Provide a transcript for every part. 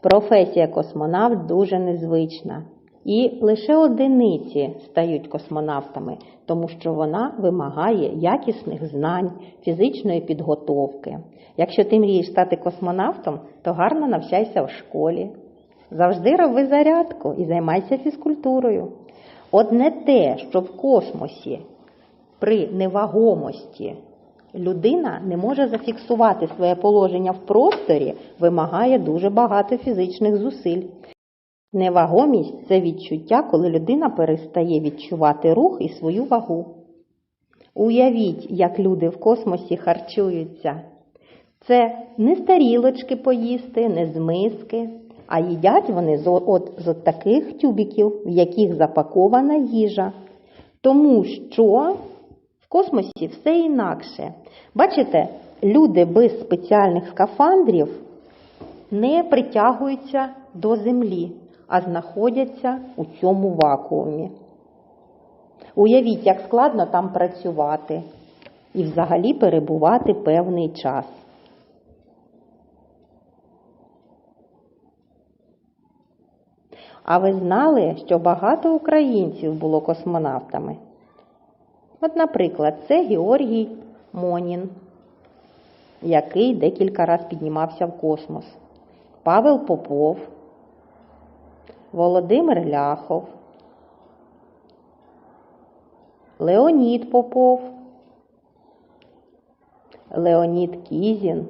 Професія космонавт дуже незвична. І лише одиниці стають космонавтами, тому що вона вимагає якісних знань, фізичної підготовки. Якщо ти мрієш стати космонавтом, то гарно навчайся в школі. Завжди роби зарядку і займайся фізкультурою. Одне те, що в космосі при невагомості людина не може зафіксувати своє положення в просторі, вимагає дуже багато фізичних зусиль. Невагомість це відчуття, коли людина перестає відчувати рух і свою вагу. Уявіть, як люди в космосі харчуються. Це не з тарілочки поїсти, не з миски, а їдять вони з от, з от таких тюбіків, в яких запакована їжа. Тому що космосі все інакше. Бачите, люди без спеціальних скафандрів не притягуються до землі, а знаходяться у цьому вакуумі. Уявіть, як складно там працювати і взагалі перебувати певний час. А ви знали, що багато українців було космонавтами? От, наприклад, це Георгій Монін, який декілька разів піднімався в космос, Павел Попов, Володимир Ляхов, Леонід Попов, Леонід Кізін.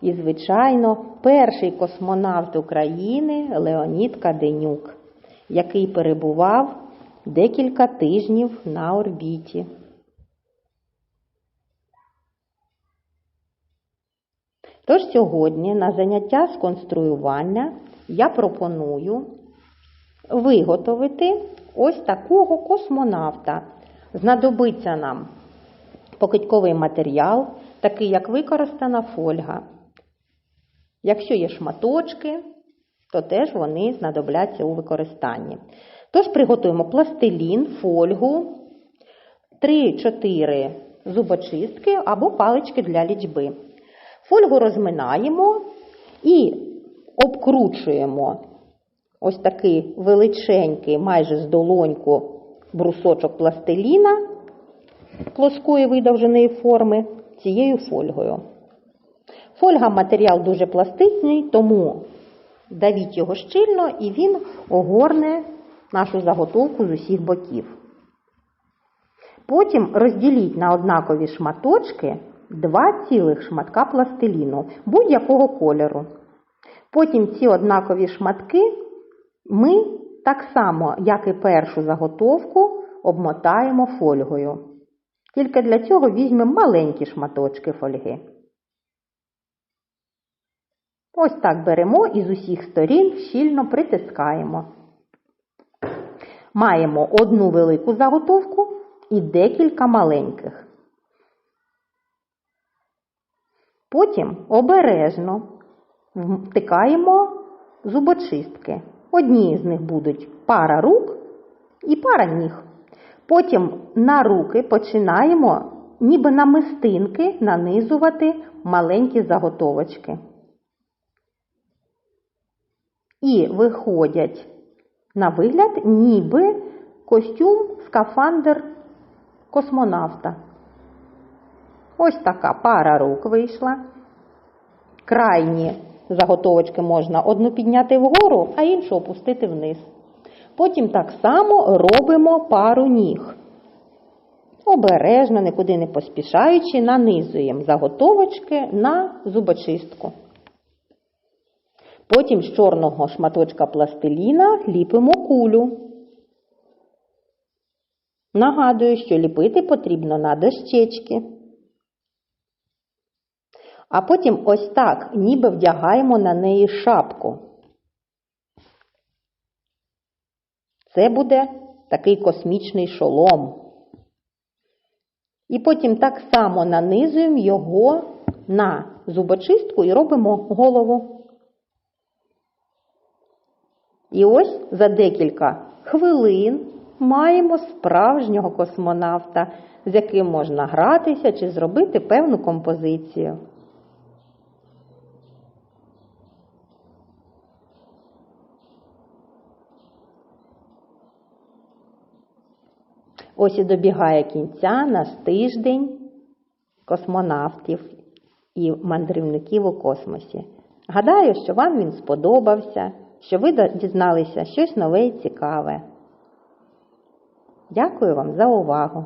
І, звичайно, перший космонавт України Леонід Каденюк, який перебував декілька тижнів на орбіті. Тож сьогодні на заняття з конструювання я пропоную виготовити ось такого космонавта. Знадобиться нам покидьковий матеріал, такий як використана фольга. Якщо є шматочки, то теж вони знадобляться у використанні. Тож приготуємо пластилін, фольгу, 3-4 зубочистки або палички для лічби. Фольгу розминаємо і обкручуємо ось такий величенький, майже з долоньку брусочок пластиліна плоскої видовженої форми цією фольгою. Фольга матеріал дуже пластичний, тому давіть його щільно і він огорне нашу заготовку з усіх боків. Потім розділіть на однакові шматочки два цілих шматка пластиліну будь-якого кольору. Потім ці однакові шматки ми так само, як і першу заготовку, обмотаємо фольгою. Тільки для цього візьмемо маленькі шматочки фольги. Ось так беремо і з усіх сторін щільно притискаємо. Маємо одну велику заготовку і декілька маленьких. Потім обережно втикаємо зубочистки. Одні з них будуть пара рук і пара ніг. Потім на руки починаємо ніби на мистинки нанизувати маленькі заготовочки. І виходять на вигляд, ніби костюм, скафандр космонавта. Ось така пара рук вийшла. Крайні заготовочки можна одну підняти вгору, а іншу опустити вниз. Потім так само робимо пару ніг. Обережно, нікуди не поспішаючи, нанизуємо заготовочки на зубочистку. Потім з чорного шматочка пластиліна ліпимо кулю. Нагадую, що ліпити потрібно на дощечки. А потім ось так, ніби вдягаємо на неї шапку. Це буде такий космічний шолом. І потім так само нанизуємо його на зубочистку і робимо голову. І ось за декілька хвилин маємо справжнього космонавта, з яким можна гратися чи зробити певну композицію. Ось і добігає кінця наш тиждень космонавтів і мандрівників у космосі. Гадаю, що вам він сподобався що ви дізналися щось нове і цікаве. Дякую вам за увагу!